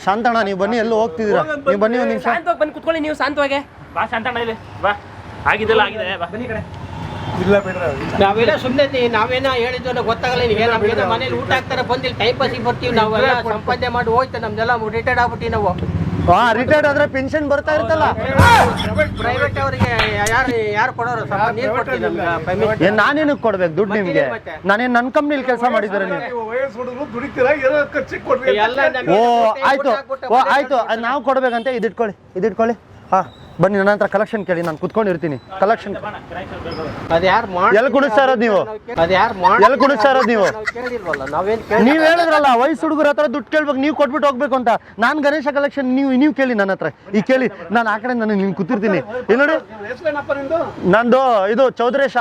ಶಾಂತಣ್ಣ ನೀವು ಬನ್ನಿ ಎಲ್ಲೋ ಹೋಗ್ತಿದ್ದೀರಾ? ನೀವು ಬನ್ನಿ ಒಂದು ನಿಮಿಷ. ಶಾಂತವಾಗಿ ಬನ್ನಿ ಕುತ್ಕೊಳ್ಳಿ ನೀವು ಶಾಂತವಾಗಿ. ಬಾ ಶಾಂತಣ್ಣ ಇಲ್ಲಿ ಬಾ. ಆಗಿದೆಲ್ಲ ಆಗಿದೆ ಬಾ. ಬನ್ನಿ ಕಡೆ. ನಾವೆಲ್ಲ ಸುಮ್ಮನೆ ನಾವೇನ ಹೇಳಿದ್ವಿ ಅನ್ನೋ ಗೊತ್ತಾಗಲ್ಲ ನೀವು ನಮ್ಗೆ ಮನೇಲಿ ಊಟ ಹಾಕ್ತಾರೆ ಬಂದಿಲ್ಲ ಇಲ್ಲಿ ಟೈಮ್ ಪಾಸಿಗೆ ಬರ್ತೀವಿ ನಾವೆಲ್ಲ ಸಂಪಾದನೆ ಮಾಡಿ ಹೋಯ್ತು ನಮ್ದೆಲ್ಲ ರಿಟೈರ್ಡ್ ಆಗ್ಬಿಟ್ಟು ನಾವು. ಹಾ ರಿಟೈರ್ಡ್ ಆದ್ರೆ ಪೆನ್ಷನ್ ಬರ್ತಾ ಇರ್ತಲ್ಲ ಪ್ರೈವೇಟ್ ಅವರಿಗೆ ಯಾರು ಯಾರು ಕೊಡೋರು? ಸ್ವಲ್ಪ ನೀರು ನಮ್ಗೆ. ಏನ್ ಕೊಡ್ಬೇಕು ದುಡ್ಡು ನಿಮ್ಗೆ? ನಾನೇನ್ ನನ್ನ ಕಂಪ್ನಿಲಿ ಕೆಲಸ ಮಾಡಿದ್ರೆ ನೀವು? ಓ ಆಯ್ತು. ಓ ಆಯ್ತು. ಅದ್ ನಾವು ಕೊಡ್ಬೇಕಂತೆ. ಇದಿಟ್ಕೊಳ್ಳಿ ಇದಿಟ್ಕೊಳ್ಳಿ. ಹಾ ಬನ್ನಿ ನನ್ನ ಹತ್ರ ಕಲೆಕ್ಷನ್ ಕೇಳಿ ನಾನು ಕುತ್ಕೊಂಡಿರ್ತೀನಿ. ಕಲೆಕ್ಷನ್ ಅದು ಯಾರು ಮಾಡಿ ಎಲ್ಲಿ ಕುಡಿಸ್ತಾ ಇರೋದು ನೀವು ಅದ್ ಯಾರು ಮಾಡಿ ಎಲ್ಲಿ ಕುಡಿಸ್ತಾ ಇರೋದು ನೀವು? ನಾವು ಕೇಳಿಲ್ವಲ್ಲ ನಾವೇನ್ ಕೇಳಿ ನೀವ್ ಹೇಳಿದ್ರಲ್ಲ ವಯಸ್ಸು ಹುಡುಗರ ಹತ್ರ ದುಡ್ಡು ಕೇಳ್ಬೇಕು ನೀವು ಕೊಟ್ಬಿಟ್ಟು ಹೋಗ್ಬೇಕು ಅಂತ. ನಾನ್ ಗಣೇಶ ಕಲೆಕ್ಷನ್ ನೀವು ನೀವು ಕೇಳಿ ನನ್ನ ಹತ್ರ. ಈ ಕೇಳಿ ನಾನು ಆ ಕಡೆ ನಾನು ನಿಮ್ಗೆ ಕೂತಿರ್ತೀನಿ. ಇಲ್ಲಿ ನೋಡಿ ನಂದು ಇದು ಚೌದ್ರೇಶ.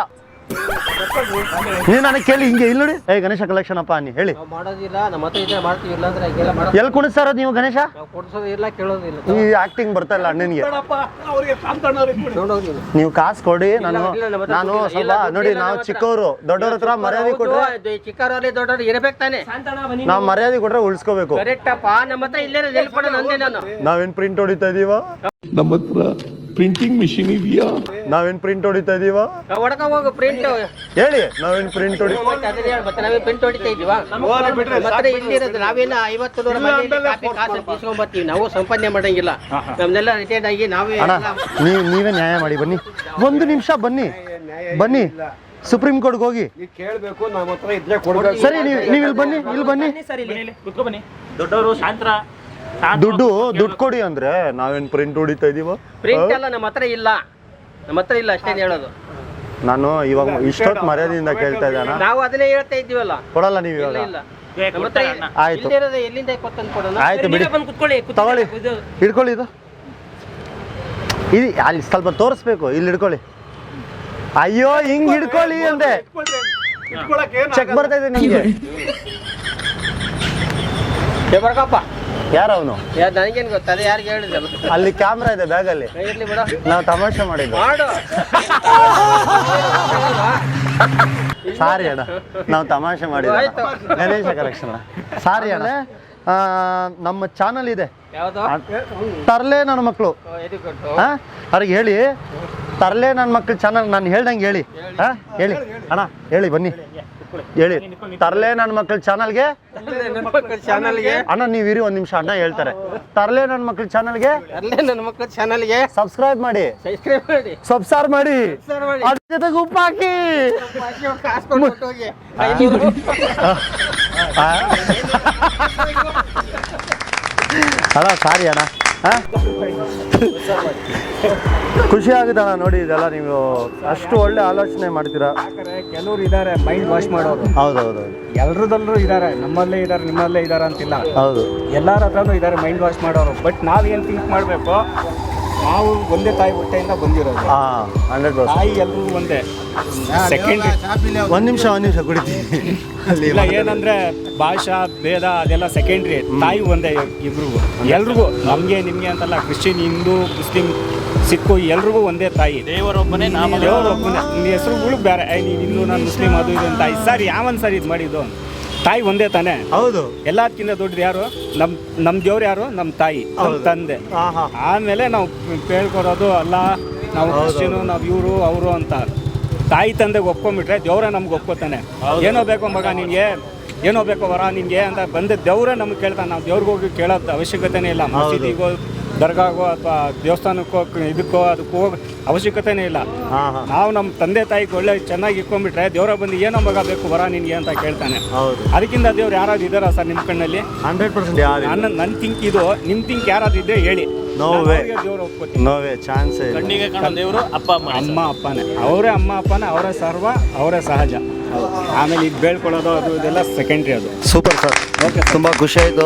ನೀವು ನನಗೆ ಕೇಳಿ ಹಿಂಗೆ ಇಲ್ಲಿ ನೋಡಿ. ಏ ಗಣೇಶ ಕಲೆಕ್ಷನ್ ಅಪ್ಪ ಅನ್ನಿ ಹೇಳಿ. ನಾವು ಮಾಡೋದಿಲ್ಲ ನಮ್ಮ ಹತ್ರ ಇದ್ರೆ ಮಾಡ್ತೀವಿ ಇಲ್ಲ ಅಂದ್ರೆ ಹೀಗೆಲ್ಲ ಮಾಡೋ ಎಲ್ಲಿ ಕುಣಿಸ್ತಾರ ನೀವು ಗಣೇಶ? ನಾವು ಕೊಡ್ಸೋದಿಲ್ಲ ಕೇಳೋದಿಲ್ಲ. ಈ ಆಕ್ಟಿಂಗ್ ಬರ್ತಾ ಇಲ್ಲ ಅಣ್ಣನಿಗೆ. ನೀನು. ನೀವು. ಕಾಸು ಕೊಡಿ ನಾನು ನಾನು ಸ್ವಲ್ಪ ನೋಡಿ ನಾವು ಚಿಕ್ಕವರು ದೊಡ್ಡವ್ರ ಹತ್ರ ಮರ್ಯಾದೆ ಕೊಟ್ರೆ ಹೌದು, ಚಿಕ್ಕವರಲ್ಲಿ ದೊಡ್ಡವ್ರು ಇರ್ಬೇಕು ತಾನೆ. ನಾವು ಮರ್ಯಾದೆ ಕೊಟ್ರೆ ಉಳಿಸ್ಕೋಬೇಕು. ಕರೆಕ್ಟಪ್ಪ ನಮ್ಮ ಹತ್ರ ಇಲ್ಲೇ ಎಲ್ಲಿ ಕೊಡೋಣ ಅಂದೆ ನಾನು ನಾವೇನ್ ಪ್ರಿಂಟ್ ಹೊಡಿತಾ ಇದೀವ? ನಮ್ಮ ಹತ್ರ ಪ್ರಿಂಟಿಂಗ್ ಮಿಷಿನ್ ಇದೆಯಾ ನಾವೇನ್ ಪ್ರಿಂಟ್ ಹೊಡಿತಾ ಇದೀವ? ಹೊಡ್ಕ ಹೋಗು ಪ್ರಿಂಟ್ ಹೇಳಿ ನಾವೇನ್ ಪ್ರಿಂಟ್ ಹೊಡಿ ಮತ್ತೆ ನಾವೇ ಪ್ರಿಂಟ್ ಹೊಡಿತಾ ಇದೀವಾ? ಮತ್ತೆ ಇಲ್ಲಿರೋದು ನಾವೇನ ಐವತ್ತು ನೂರ ಮಂದಿ ಕಾಪಿ ಕಾಸು ಇಸ್ಕೊಂಡ್ಬರ್ತೀವಿ ನಾವು ಸಂಪಾದನೆ ಮಾಡಂಗಿಲ್ಲ. ನಮ್ದೆಲ್ಲ ರಿಟೈರ್ಡ್ ಆಗಿ ನಾವೇ ಅಣ್ಣ ನೀವು ನೀವೇ ನ್ಯಾಯ ಮಾಡಿ ಬನ್ನಿ. ಒಂದು ನಿಮಿಷ ಬನ್ನಿ. ಬನ್ನಿ. ಸುಪ್ರೀಂ ಕೋರ್ಟ್ಗೆ ಹೋಗಿ. ಕೇಳಬೇಕು ನಮ್ಮ ಹತ್ರ ಕೊಡ್ಬೇಕು. ಸರಿ ನೀವು ನೀವು ಇಲ್ಲಿ ಬನ್ನಿ. ಇಲ್ಲಿ. ಬನ್ನಿ ಸರಿ ಕುತ್ಕೊ ಬನ್ನಿ. ದೊಡ್ಡವರು ಶಾಂತರ. ದುಡ್ಡು ದುಡ್ಡು ಕೊಡಿ ಅಂದ್ರೆ ನಾವೇನ್ ಪ್ರಿಂಟ್ ಹೊಡಿತಾ ಇದೀವ? ಪ್ರಿಂಟ್ ಎಲ್ಲ ನಮ್ಮ ಹತ್ರ ಇಲ್ಲ. ನಮ್ಮ ಹತ್ರ ಇಲ್ಲ ಅಷ್ಟೇ ಹೇಳೋದು. ನಾನು ಇವಾಗ ಇಷ್ಟೊತ್ತು ಮರ್ಯಾದೆಯಿಂದ ಕೇಳ್ತಾ ಇದ್ದಾನ? ನಾವು ಅದನ್ನೇ ಹೇಳ್ತಾ ಇದ್ದೀವಲ್ಲ. ಕೊಡಲ್ಲ ನೀವು ಇಲ್ಲ ಇವಾಗ. ಇಲ್ಲ. ನಮ್ಮ ಹತ್ರ ಆಯ್ತು. ಎಲ್ಲಿಂದ ಕೊತ್ತಂದು ಕೊಡೋಣ? ಆಯ್ತು ಬಿಡಿ. ತಗೊಳ್ಳಿ. ಹಿಡ್ಕೊಳ್ಳಿ ಇದು. ಇದು ಅಲ್ಲಿ ಸ್ವಲ್ಪ ತೋರಿಸ್ಬೇಕು. ಇಲ್ಲಿ ಹಿಡ್ಕೊಳ್ಳಿ. ಅಯ್ಯೋ ಹಿಂಗ್ ಹಿಡ್ಕೊಳ್ಳಿ ಅಂದೆ. ಚೆಕ್ ಬರ್ತಾ ಇದೆ ನಿಮಗೆ. ಏ ಬರ್ಕಪ್ಪ. ಯಾರು ಅವನು ನನಗೇನು ಗೊತ್ತ? ಅದು ಯಾರಿಗೆ ಹೇಳಿದ್ರಲ್ಲ ಅಲ್ಲಿ ಕ್ಯಾಮ್ರಾ ಇದೆ ಬ್ಯಾಗಲ್ಲಿ. ಇರ್ಲಿ ಬಿಡ. ನಾವು ತಮಾಷೆ ಮಾಡಿದ್ದು. ಮಾಡು. ಸಾರಿ ಅಣ್ಣ. ನಾವು ತಮಾಷೆ ಮಾಡಿದ್ದು. ಗಣೇಶ ಕಲೆಕ್ಷನ್ ಸಾರಿ ಅಣ್ಣ. ನಮ್ಮ ಚಾನಲ್ ಇದೆ. ತರ್ಲೆ ನನ್ನ ಮಕ್ಕಳು ಅವ್ರಿಗೆ ಹೇಳಿ. ತರ್ಲೆ ನನ್ನ ಮಕ್ಕಳು ಚಾನಲ್ ನಾನು ಹೇಳ್ದಂಗೆ ಹೇಳಿ. ಹಾಂ ಹೇಳಿ. ಅಣ್ಣ ಹೇಳಿ ಬನ್ನಿ. ಹೇಳಿ. ತರ್ಲೆ ನನ್ನ ಮಕ್ಳ ಚಾನಲ್ಗೆ. ಚಾನಲ್ಗೆ. ಅಣ್ಣ ನೀವು ಇರಿ ಒಂದು ನಿಮಿಷ ಅಣ್ಣ ಹೇಳ್ತಾರೆ. ತರ್ಲೆ ನನ್ನ ಮಕ್ಳ ಚಾನಲ್ಗೆ. ನನ್ನ ಮಕ್ಕಳ ಚಾನಲ್ಗೆ. ಸಬ್ಸ್ಕ್ರೈಬ್ ಮಾಡಿ. ಸಬ್ಸ್ಕ್ರೈಬ್ ಮಾಡಿ. ಸಬ್ಸಾರ್ ಮಾಡಿ. ಅದ್ರ ಜೊತೆಗೆ ಉಪ್ಪು ಹಾಕಿ. ಅಲ್ಲ ಸಾರಿ ಅಣ್ಣ. ಹಾ? ಖುಷಿ ಆಗುತ್ತೆ ಅಣ್ಣ ನೋಡಿ ಇದೆಲ್ಲ ನೀವು ಅಷ್ಟು ಒಳ್ಳೆ ಆಲೋಚನೆ ಮಾಡ್ತೀರಾ? ಕೆಲವರು ಇದ್ದಾರೆ ಮೈಂಡ್ ವಾಶ್ ಮಾಡೋರು. ಹೌದೌದು. ಎಲ್ರದಲ್ಲೂ ಇದ್ದಾರೆ ನಮ್ಮಲ್ಲೇ ಇದ್ದಾರೆ ನಿಮ್ಮಲ್ಲೇ ಇದ್ದಾರೆ ಅಂತಿಲ್ಲ. ಹೌದು. ಎಲ್ಲರ ಹತ್ರನೂ ಇದ್ದಾರೆ ಮೈಂಡ್ ವಾಶ್ ಮಾಡೋರು. ಬಟ್ ನಾವೇನು ಥಿಂಕ್ ಮಾಡಬೇಕು? ನಾವು ಒಂದೇ ತಾಯಿ ಹೊಟ್ಟೆಯಿಂದ ಬಂದಿರೋದು. ಹಾ ಹಂಡ್ರೆಡ್ ಪರ್ಸೆಂಟ್ ತಾಯಿ ಎಲ್ಲರೂ ಒಂದೇ. ಸೆಕೆಂಡ್ ಒಂದು ನಿಮಿಷ ಒಂದು ನಿಮಿಷ ಕುಡಿತೀನಿ. ಇಲ್ಲ ಏನಂದ್ರೆ ಭಾಷಾ ಭೇದ ಅದೆಲ್ಲ ಸೆಕೆಂಡ್ರಿ ತಾಯಿ ಒಂದೇ ಇಬ್ರಿಗೂ. ಎಲ್ರಿಗೂ ನಮಗೆ ನಿಮಗೆ ಅಂತಲ್ಲ ಕ್ರಿಶ್ಚಿಯನ್ ಹಿಂದೂ ಮುಸ್ಲಿಂ ಸಿಕ್ಕು ಎಲ್ರಿಗೂ ಒಂದೇ ತಾಯಿ. ದೇವರೊಬ್ಬನೇ ನಾಮ ದೇವರೊಬ್ಬನೇ. ನಿನ್ನ ಹೆಸರುಗಳು ಬೇರೆ. ನೀನು ಹಿಂದೂ ನಾನು ಮುಸ್ಲಿಂ ಅದು ಇದು ಅಂತ. ಸರ್ ಯಾವನ್ ಸರ್ ಇದು ಮಾಡಿದ್ದು? ತಾಯಿ ಒಂದೇ ತಾನೆ? ಹೌದು. ಎಲ್ಲದಕ್ಕಿಂತ ದೊಡ್ಡದು ಯಾರು? ನಮ್ಮ ನಮ್ ದೇವ್ರು ಯಾರು? ನಮ್ಮ ತಾಯಿ ನಮ್ಮ ತಂದೆ. ಆಮೇಲೆ ನಾವು ಕೇಳ್ಕೊಡೋದು ಅಲ್ಲ. ನಾವು ಕ್ರಿಶ್ಚಿಯನು ನಾವು ಇವರು ಅವರು ಅಂತ. ತಾಯಿ ತಂದೆಗೆ ಒಪ್ಕೊಂಡ್ಬಿಟ್ರೆ ದೇವ್ರ ನಮ್ಗೆ ಒಪ್ಕೋತಾನೆ. ಏನೋ ಬೇಕೋ ಮಗ ನಿನಗೆ ಏನೋ ಬೇಕೋ ವರ ನಿನಗೆ ಅಂತ ಬಂದ ದೇವ್ರೆ ನಮ್ಗೆ ಕೇಳ್ತಾನೆ. ನಾವು ದೇವ್ರಿಗೆ ಹೋಗಿ ಕೇಳೋದು ಅವಶ್ಯಕತೆನೇ ಇಲ್ಲ. ಮಸೀದಿಗೋ ದರ್ಗಾಗೋ ಅಥವಾ ದೇವಸ್ಥಾನಕ್ಕೋ ಇದಕ್ಕೋ ಅದಕ್ಕೋ ಹೋಗೋ ಅವಶ್ಯಕತೆನೇ ಇಲ್ಲ. ನಾವು ನಮ್ಮ ತಂದೆ ತಾಯಿಗೆ ಒಳ್ಳೆ ಚೆನ್ನಾಗಿ ಇಟ್ಕೊಂಡ್ಬಿಟ್ರೆ ದೇವರ ಬಂದು ಏನೋ ಮಗ ಬೇಕು ವರ ನಿನಗೆ ಅಂತ ಕೇಳ್ತಾನೆ. ಹೌದು. ಅದಕ್ಕಿಂತ ದೇವ್ರು ಯಾರಾದ್ರು ಇದ್ದಾರಾ ಸರ್ ನಿಮ್ಮ ಕಣ್ಣಲ್ಲಿ? ಹಂಡ್ರೆಡ್ ಪರ್ಸೆಂಟ್ ಯಾರು ನನ್ನ ನನ್ನ ತಿಂಕ್ ಇದು ನಿಮ್ಮ ತಿಂಕ್ ಯಾರಾದ್ರು ಇದ್ದೇ ಹೇಳಿ. ನೋವೇ ನೋವೇ ಚಾನ್ಸ್ ಕಣ್ಣಿಗೆ ಕಾಣೋ ದೇವರು ಅಪ್ಪ ಅಮ್ಮ. ಅಮ್ಮ ಅಪ್ಪನೇ. ಅವರೇ ಅಮ್ಮ ಅಪ್ಪನೇ. ಅವರೇ ಸರ್ವ ಅವರೇ ಸಹಜ. ಆಮೇಲೆ ಈಗ ಬೇಳ್ಕೊಳ್ಳೋದು ಅದು ಇದೆಲ್ಲ ಸೆಕೆಂಡ್ರಿ ಅದು. ಸೂಪರ್ ಸರ್ ಓಕೆ ತುಂಬ ಖುಷಿ ಆಯಿತು.